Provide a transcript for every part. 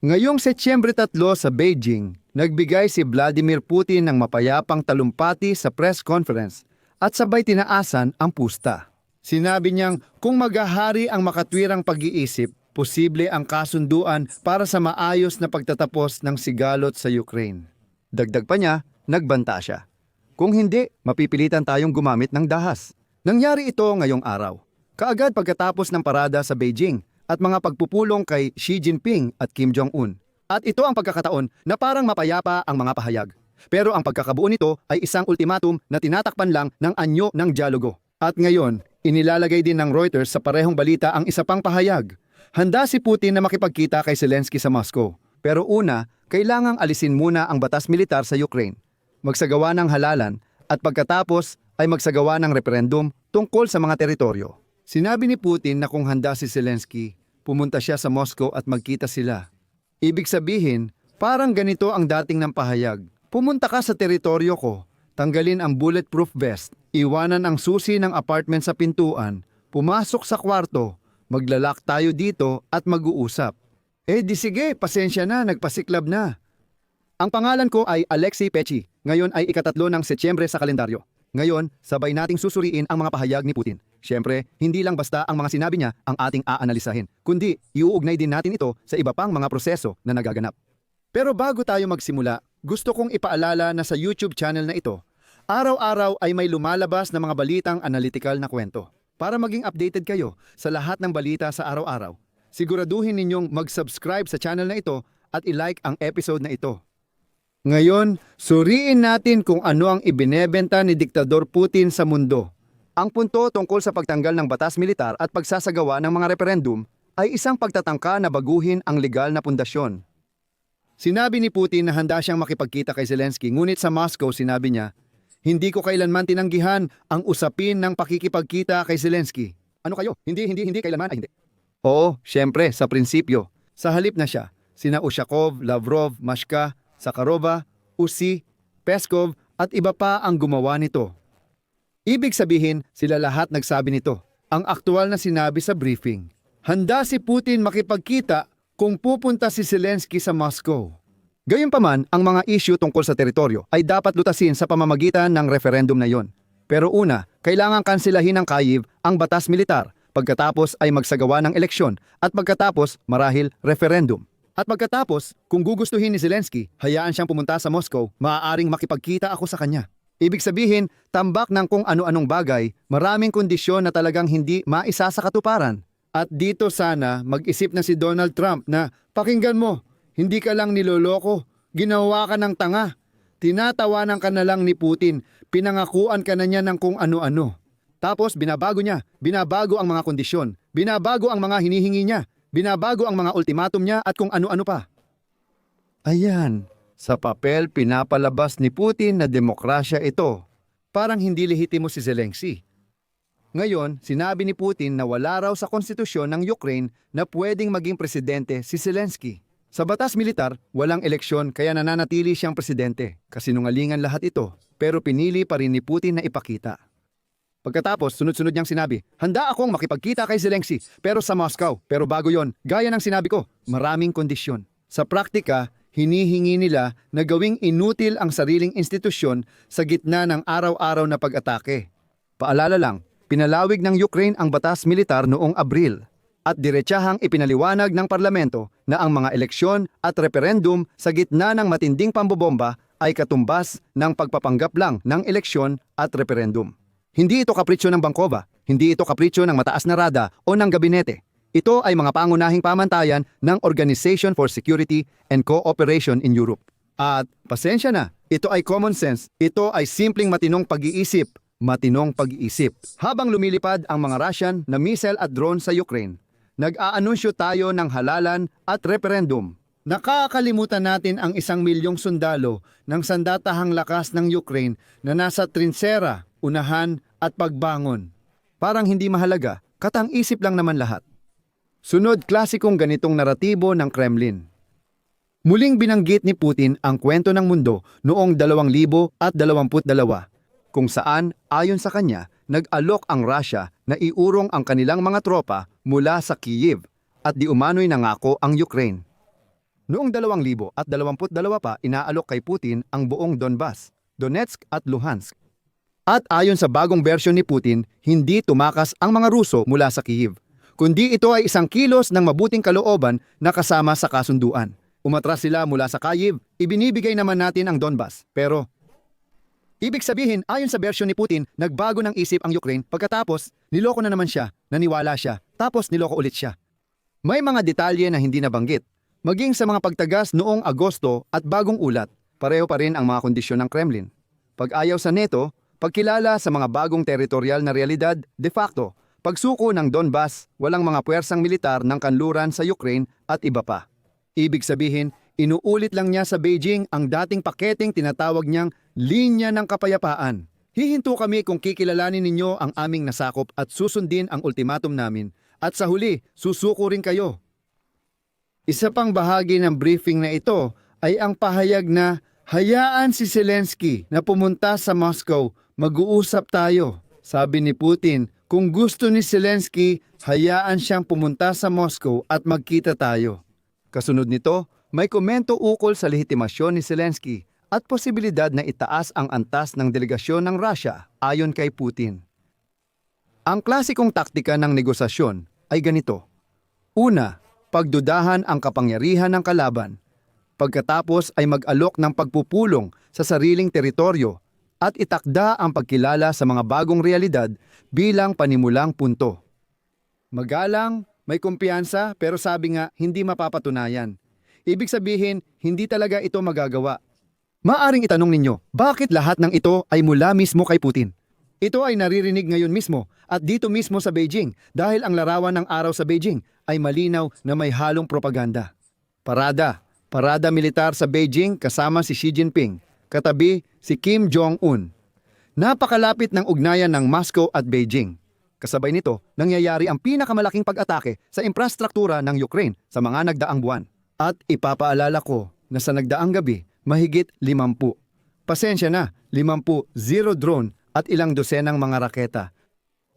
Ngayong Setyembre 3 sa Beijing, nagbigay si Vladimir Putin ng mapayapang talumpati sa press conference at sabay tinaasan ang pusta. Sinabi niyang kung maghahari ang makatwirang pag-iisip, posible ang kasunduan para sa maayos na pagtatapos ng sigalot sa Ukraine. Dagdag pa niya, nagbanta siya. Kung hindi, mapipilitan tayong gumamit ng dahas. Nangyari ito ngayong araw. Kaagad pagkatapos ng parada sa Beijing at mga pagpupulong kay Xi Jinping at Kim Jong-un. At ito ang pagkakataon na parang mapayapa ang mga pahayag. Pero ang pagkakabuo nito ay isang ultimatum na tinatakpan lang ng anyo ng dialogo. At ngayon, inilalagay din ng Reuters sa parehong balita ang isa pang pahayag. Handa si Putin na makipagkita kay Zelensky sa Moscow. Pero una, kailangang alisin muna ang batas militar sa Ukraine. Magsagawa ng halalan at pagkatapos ay magsagawa ng referendum tungkol sa mga teritoryo. Sinabi ni Putin na kung handa si Zelensky, pumunta siya sa Moscow at magkita sila. Ibig sabihin, parang ganito ang dating ng pahayag. Pumunta ka sa teritoryo ko, tanggalin ang bulletproof vest, iwanan ang susi ng apartment sa pintuan, pumasok sa kwarto, maglalak tayo dito at mag-uusap. Eh di sige, pasensya na, nagpasiklab na. Ang pangalan ko ay Alexei Pechi. Ngayon ay ikatatlo ng Setyembre sa kalendaryo. Ngayon, sabay nating susuriin ang mga pahayag ni Putin. Siyempre, hindi lang basta ang mga sinabi niya ang ating aanalisahin, kundi iuugnay din natin ito sa iba pang mga proseso na nagaganap. Pero bago tayo magsimula, gusto kong ipaalala na sa YouTube channel na ito, araw-araw ay may lumalabas na mga balitang analytical na kwento. Para maging updated kayo sa lahat ng balita sa araw-araw, siguraduhin ninyong mag-subscribe sa channel na ito at i-like ang episode na ito. Ngayon, suriin natin kung ano ang ibinebenta ni Diktador Putin sa mundo. Ang punto tungkol sa pagtanggal ng batas militar at pagsasagawa ng mga referendum ay isang pagtatangka na baguhin ang legal na pundasyon. Sinabi ni Putin na handa siyang makipagkita kay Zelensky ngunit sa Moscow sinabi niya, Hindi ko kailanman tinanggihan ang usapin ng pakikipagkita kay Zelensky. Ano kayo? Hindi, hindi, hindi, kailanman? Ay, hindi. Oo, syempre, sa prinsipyo. Sa halip na siya, sina Ushakov, Lavrov, Mashka, Sakharova, Usi, Peskov at iba pa ang gumawa nito. Ibig sabihin, sila lahat nagsabi nito. Ang aktual na sinabi sa briefing. Handa si Putin makipagkita kung pupunta si Zelensky sa Moscow. Gayunpaman, ang mga issue tungkol sa teritoryo ay dapat lutasin sa pamamagitan ng referendum na yon. Pero una, kailangan kansilahin ng Kyiv ang batas militar, pagkatapos ay magsagawa ng eleksyon, at pagkatapos marahil referendum. At pagkatapos, kung gugustuhin ni Zelensky, hayaan siyang pumunta sa Moscow, maaaring makipagkita ako sa kanya. Ibig sabihin, tambak ng kung ano-anong bagay, maraming kondisyon na talagang hindi maisa sa katuparan. At dito sana mag-isip na si Donald Trump na, pakinggan mo, hindi ka lang niloloko, ginawa ka ng tanga. Tinatawanan ka na lang ni Putin, pinangakuan ka na niya ng kung ano-ano. Tapos binabago niya, binabago ang mga kondisyon, binabago ang mga hinihingi niya, binabago ang mga ultimatum niya at kung ano-ano pa. Ayan, sa papel pinapalabas ni Putin na demokrasya ito. Parang hindi lehitimo si Zelensky. Ngayon, sinabi ni Putin na wala raw sa konstitusyon ng Ukraine na pwedeng maging presidente si Zelensky. Sa batas militar, walang eleksyon kaya nananatili siyang presidente. Kasinungalingan lahat ito, pero pinili pa rin ni Putin na ipakita. Pagkatapos, sunod-sunod niyang sinabi, handa akong makipagkita kay Zelensky, pero sa Moscow. Pero bago yon, gaya ng sinabi ko, maraming kondisyon. Sa praktika, hinihingi nila na gawing inutil ang sariling institusyon sa gitna ng araw-araw na pag-atake. Paalala lang, pinalawig ng Ukraine ang batas militar noong Abril at diretsahang ipinaliwanag ng parlamento na ang mga eleksyon at referendum sa gitna ng matinding pambobomba ay katumbas ng pagpapanggap lang ng eleksyon at referendum. Hindi ito kapritsyo ng Bangkova, hindi ito kapritsyo ng mataas na rada o ng gabinete. Ito ay mga pangunahing pamantayan ng Organization for Security and Cooperation in Europe. At pasensya na, ito ay common sense, ito ay simpleng matinong pag-iisip, matinong pag-iisip. Habang lumilipad ang mga Russian na missile at drone sa Ukraine, nag-aanunsyo tayo ng halalan at referendum. Nakakalimutan natin ang isang milyong sundalo ng sandatahang lakas ng Ukraine na nasa trinsera, unahan at pagbangon. Parang hindi mahalaga, katang-isip lang naman lahat. Sunod klasikong ganitong naratibo ng Kremlin. Muling binanggit ni Putin ang kwento ng mundo noong 2022 kung saan ayon sa kanya nag-alok ang Russia na iurong ang kanilang mga tropa mula sa Kiev at di umano'y nangako ang Ukraine. Noong 2022 pa inaalok kay Putin ang buong Donbas, Donetsk at Luhansk. At ayon sa bagong bersyon ni Putin, hindi tumakas ang mga Ruso mula sa Kiev, kundi ito ay isang kilos ng mabuting kalooban na kasama sa kasunduan. Umatras sila mula sa Kiev, ibinibigay naman natin ang Donbas. Pero Ibig sabihin, ayon sa bersyon ni Putin, nagbago ng isip ang Ukraine pagkatapos niloko na naman siya, naniwala siya, tapos niloko ulit siya. May mga detalye na hindi nabanggit. Maging sa mga pagtagas noong Agosto at bagong ulat, pareho pa rin ang mga kondisyon ng Kremlin. Pag-ayaw sa NATO, pagkilala sa mga bagong teritorial na realidad, de facto, pagsuko ng Donbas, walang mga puwersang militar ng kanluran sa Ukraine at iba pa. Ibig sabihin, inuulit lang niya sa Beijing ang dating paketeng tinatawag niyang linya ng kapayapaan. Hihinto kami kung kikilalanin ninyo ang aming nasakop at susundin ang ultimatum namin. At sa huli, susuko rin kayo. Isa pang bahagi ng briefing na ito ay ang pahayag na hayaan si Zelensky na pumunta sa Moscow, mag-uusap tayo. Sabi ni Putin, kung gusto ni Zelensky, hayaan siyang pumunta sa Moscow at magkita tayo. Kasunod nito, may komento ukol sa lehitimasyon ni Zelensky at posibilidad na itaas ang antas ng delegasyon ng Russia ayon kay Putin. Ang klasikong taktika ng negosasyon ay ganito. Una, pagdudahan ang kapangyarihan ng kalaban. Pagkatapos ay mag-alok ng pagpupulong sa sariling teritoryo at itakda ang pagkilala sa mga bagong realidad bilang panimulang punto. Magalang, may kumpiyansa pero sabi nga hindi mapapatunayan. Ibig sabihin, hindi talaga ito magagawa. Maaring itanong ninyo, bakit lahat ng ito ay mula mismo kay Putin? Ito ay naririnig ngayon mismo at dito mismo sa Beijing dahil ang larawan ng araw sa Beijing ay malinaw na may halong propaganda. Parada, parada militar sa Beijing kasama si Xi Jinping, katabi si Kim Jong-un. Napakalapit ng ugnayan ng Moscow at Beijing. Kasabay nito, nangyayari ang pinakamalaking pag-atake sa infrastruktura ng Ukraine sa mga nagdaang buwan. At ipapaalala ko na sa nagdaang gabi, mahigit 50. Pasensya na, 50, zero drone at ilang dosenang mga raketa.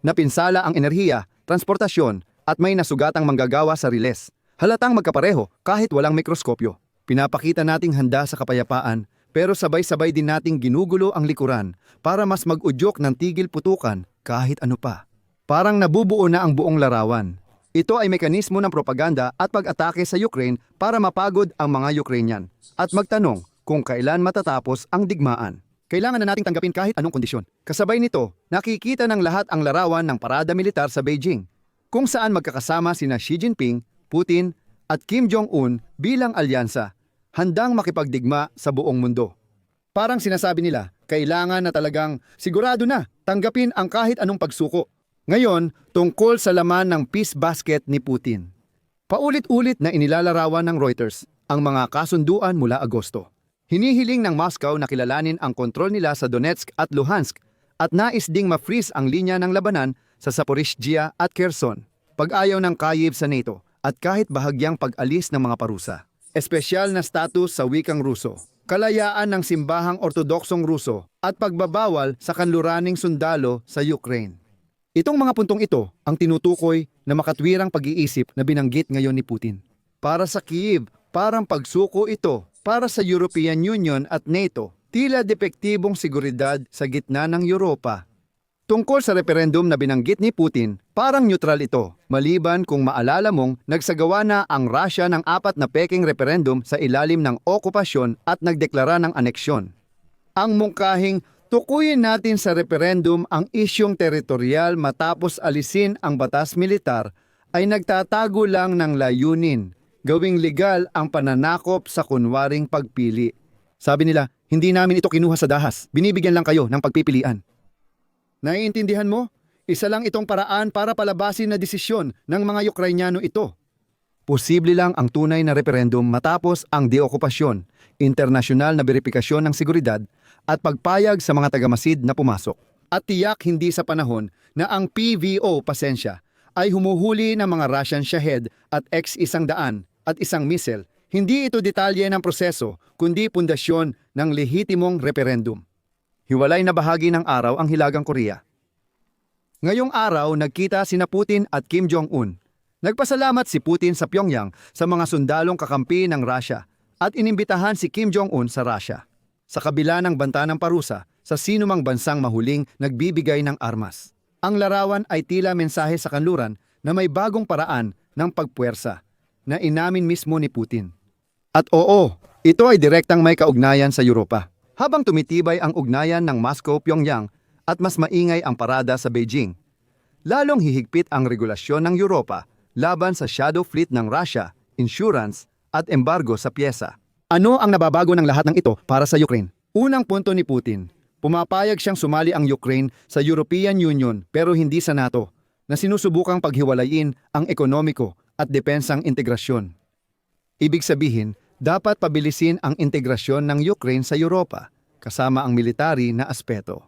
Napinsala ang enerhiya, transportasyon at may nasugatang manggagawa sa riles. Halatang magkapareho kahit walang mikroskopyo. Pinapakita nating handa sa kapayapaan pero sabay-sabay din nating ginugulo ang likuran para mas mag-udyok ng tigil putukan kahit ano pa. Parang nabubuo na ang buong larawan. Ito ay mekanismo ng propaganda at pag-atake sa Ukraine para mapagod ang mga Ukrainian at magtanong kung kailan matatapos ang digmaan. Kailangan na nating tanggapin kahit anong kondisyon. Kasabay nito, nakikita ng lahat ang larawan ng parada militar sa Beijing, kung saan magkakasama sina Xi Jinping, Putin, at Kim Jong-un bilang alyansa, handang makipagdigma sa buong mundo. Parang sinasabi nila, kailangan na talagang sigurado na tanggapin ang kahit anong pagsuko. Ngayon, tungkol sa laman ng peace basket ni Putin. Paulit-ulit na inilalarawan ng Reuters ang mga kasunduan mula Agosto. Hinihiling ng Moscow na kilalanin ang kontrol nila sa Donetsk at Luhansk at nais ding ma-freeze ang linya ng labanan sa Zaporizhia at Kherson. Pag-ayaw ng Kyiv sa NATO at kahit bahagyang pag-alis ng mga parusa. Espesyal na status sa wikang Ruso. Kalayaan ng simbahang ortodoksong Ruso at pagbabawal sa kanluraning sundalo sa Ukraine. Itong mga puntong ito ang tinutukoy na makatwirang pag-iisip na binanggit ngayon ni Putin. Para sa Kiev, parang pagsuko ito para sa European Union at NATO, tila depektibong seguridad sa gitna ng Europa. Tungkol sa referendum na binanggit ni Putin, parang neutral ito, maliban kung maalala mong nagsagawa na ang Russia ng apat na peking referendum sa ilalim ng okupasyon at nagdeklara ng aneksyon. Ang mungkahing tukuyin natin sa referendum ang isyong teritorial matapos alisin ang batas militar ay nagtatago lang ng layunin gawing legal ang pananakop sa kunwaring pagpili. Sabi nila, hindi namin ito kinuha sa dahas. Binibigyan lang kayo ng pagpipilian. Naiintindihan mo? Isa lang itong paraan para palabasin na desisyon ng mga Ukrainyano ito. Posible lang ang tunay na referendum matapos ang deokupasyon, internasyonal na verifikasyon ng seguridad at pagpayag sa mga tagamasid na pumasok. At tiyak hindi sa panahon na ang PVO pasensya ay humuhuli ng mga Russian Shahed at X-100 at isang missile, hindi ito detalye ng proseso kundi pundasyon ng lehitimong referendum. Hiwalay na bahagi ng araw ang Hilagang Korea. Ngayong araw nagkita sina Putin at Kim Jong-un. Nagpasalamat si Putin sa Pyongyang sa mga sundalong kakampi ng Russia at inimbitahan si Kim Jong-un sa Russia. Sa kabila ng banta ng parusa sa sinumang bansang mahuling nagbibigay ng armas. Ang larawan ay tila mensahe sa kanluran na may bagong paraan ng pagpuwersa na inamin mismo ni Putin. At oo, ito ay direktang may kaugnayan sa Europa. Habang tumitibay ang ugnayan ng Moscow-Pyongyang at mas maingay ang parada sa Beijing, lalong hihigpit ang regulasyon ng Europa laban sa shadow fleet ng Russia, insurance at embargo sa pyesa. Ano ang nababago ng lahat ng ito para sa Ukraine? Unang punto ni Putin, pumapayag siyang sumali ang Ukraine sa European Union pero hindi sa NATO na sinusubukang paghiwalayin ang ekonomiko at depensang integrasyon. Ibig sabihin, dapat pabilisin ang integrasyon ng Ukraine sa Europa kasama ang military na aspeto.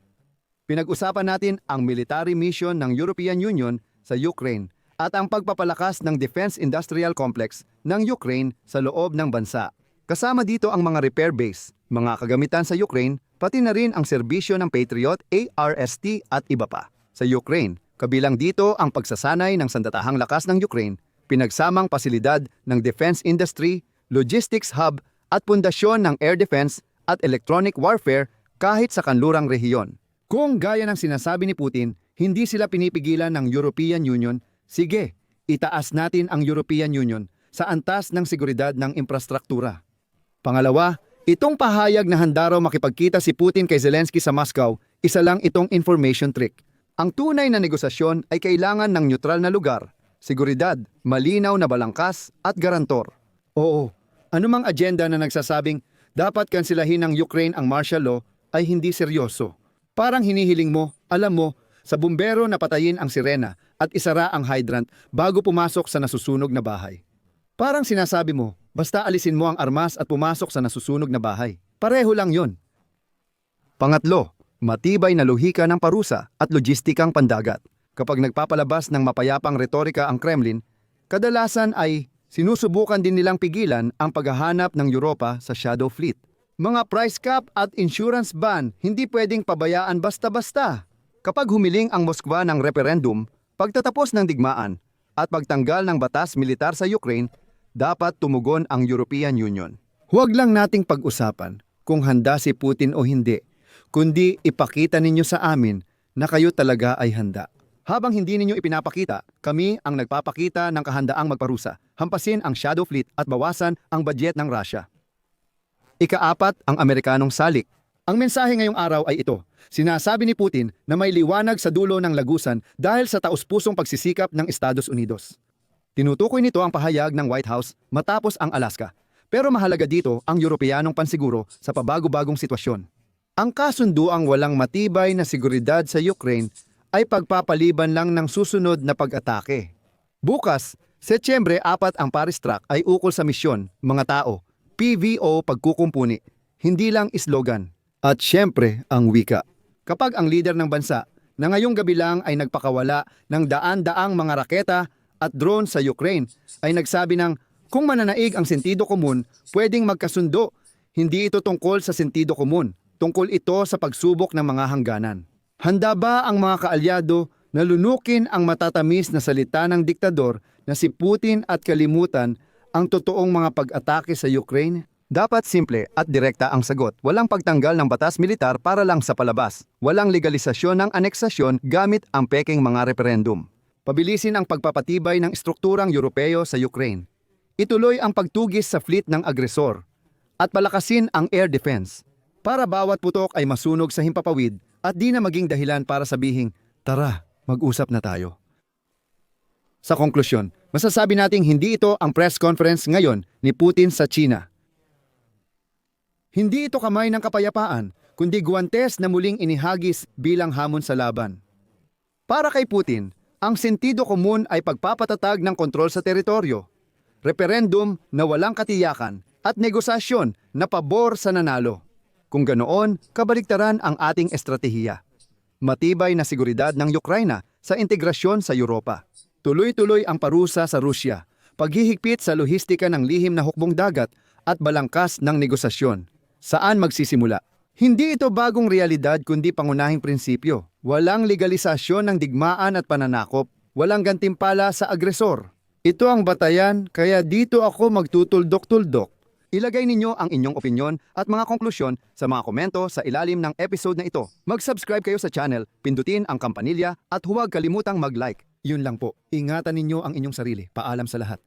Pinag-usapan natin ang military mission ng European Union sa Ukraine at ang pagpapalakas ng Defense Industrial Complex ng Ukraine sa loob ng bansa. Kasama dito ang mga repair base, mga kagamitan sa Ukraine, pati na rin ang serbisyo ng Patriot, ARST at iba pa. Sa Ukraine, kabilang dito ang pagsasanay ng sandatahang lakas ng Ukraine, pinagsamang pasilidad ng defense industry, logistics hub at pundasyon ng air defense at electronic warfare kahit sa kanlurang rehiyon. Kung gaya ng sinasabi ni Putin, hindi sila pinipigilan ng European Union, sige, itaas natin ang European Union sa antas ng seguridad ng infrastruktura. Pangalawa, itong pahayag na handa raw makipagkita si Putin kay Zelensky sa Moscow, isa lang itong information trick. Ang tunay na negosasyon ay kailangan ng neutral na lugar, seguridad, malinaw na balangkas at garantor. Oo, anumang agenda na nagsasabing dapat kansilahin ng Ukraine ang martial law ay hindi seryoso. Parang hinihiling mo, alam mo, sa bumbero na patayin ang sirena at isara ang hydrant bago pumasok sa nasusunog na bahay. Parang sinasabi mo, basta alisin mo ang armas at pumasok sa nasusunog na bahay. Pareho lang yon. Pangatlo, matibay na lohika ng parusa at logistikang pandagat. Kapag nagpapalabas ng mapayapang retorika ang Kremlin, kadalasan ay sinusubukan din nilang pigilan ang paghahanap ng Europa sa shadow fleet. Mga price cap at insurance ban hindi pwedeng pabayaan basta-basta. Kapag humiling ang Moskwa ng referendum, pagtatapos ng digmaan at pagtanggal ng batas militar sa Ukraine, dapat tumugon ang European Union. Huwag lang nating pag-usapan kung handa si Putin o hindi, kundi ipakita ninyo sa amin na kayo talaga ay handa. Habang hindi ninyo ipinapakita, kami ang nagpapakita ng kahandaang magparusa, hampasin ang shadow fleet at bawasan ang budget ng Russia. Ikaapat, ang Amerikanong salik. Ang mensahe ngayong araw ay ito. Sinasabi ni Putin na may liwanag sa dulo ng lagusan dahil sa taus-pusong pagsisikap ng Estados Unidos. Tinutukoy nito ang pahayag ng White House matapos ang Alaska. Pero mahalaga dito ang Europeanong pansiguro sa pabago-bagong sitwasyon. Ang kasunduang walang matibay na seguridad sa Ukraine ay pagpapaliban lang ng susunod na pag-atake. Bukas, Setyembre 4 ang Paris Track ay ukol sa misyon, mga tao, PVO pagkukumpuni, hindi lang slogan. At syempre, ang wika. Kapag ang leader ng bansa na ngayong gabi lang ay nagpakawala ng daan-daang mga raketa at drone sa Ukraine ay nagsabi ng kung mananaig ang sentido komun, pwedeng magkasundo. Hindi ito tungkol sa sentido komun, tungkol ito sa pagsubok ng mga hangganan. Handa ba ang mga kaalyado na lunukin ang matatamis na salita ng diktador na si Putin at kalimutan ang totoong mga pag-atake sa Ukraine? Dapat simple at direkta ang sagot. Walang pagtanggal ng batas militar para lang sa palabas. Walang legalisasyon ng aneksasyon gamit ang peking mga referendum. Pabilisin ang pagpapatibay ng strukturang Europeo sa Ukraine. Ituloy ang pagtugis sa fleet ng agresor at palakasin ang air defense para bawat putok ay masunog sa himpapawid at di na maging dahilan para sabihing, tara, mag-usap na tayo. Sa konklusyon, masasabi nating hindi ito ang press conference ngayon ni Putin sa China. Hindi ito kamay ng kapayapaan, kundi guwantes na muling inihagis bilang hamon sa laban. Para kay Putin, ang sentido komun ay pagpapatatag ng kontrol sa teritoryo, referendum na walang katiyakan at negosasyon na pabor sa nanalo. Kung ganoon, kabaliktaran ang ating estratehiya. Matibay na seguridad ng Ukraina sa integrasyon sa Europa. Tuloy-tuloy ang parusa sa Rusya, paghihigpit sa lohistika ng lihim na hukbong dagat at balangkas ng negosasyon. Saan magsisimula? Hindi ito bagong realidad kundi pangunahing prinsipyo. Walang legalisasyon ng digmaan at pananakop, walang gantimpala sa agresor. Ito ang batayan, kaya dito ako magtutuldok-tuldok. Ilagay ninyo ang inyong opinyon at mga konklusyon sa mga komento sa ilalim ng episode na ito. Mag-subscribe kayo sa channel, pindutin ang kampanilya at huwag kalimutang mag-like. Yun lang po. Ingatan ninyo ang inyong sarili. Paalam sa lahat.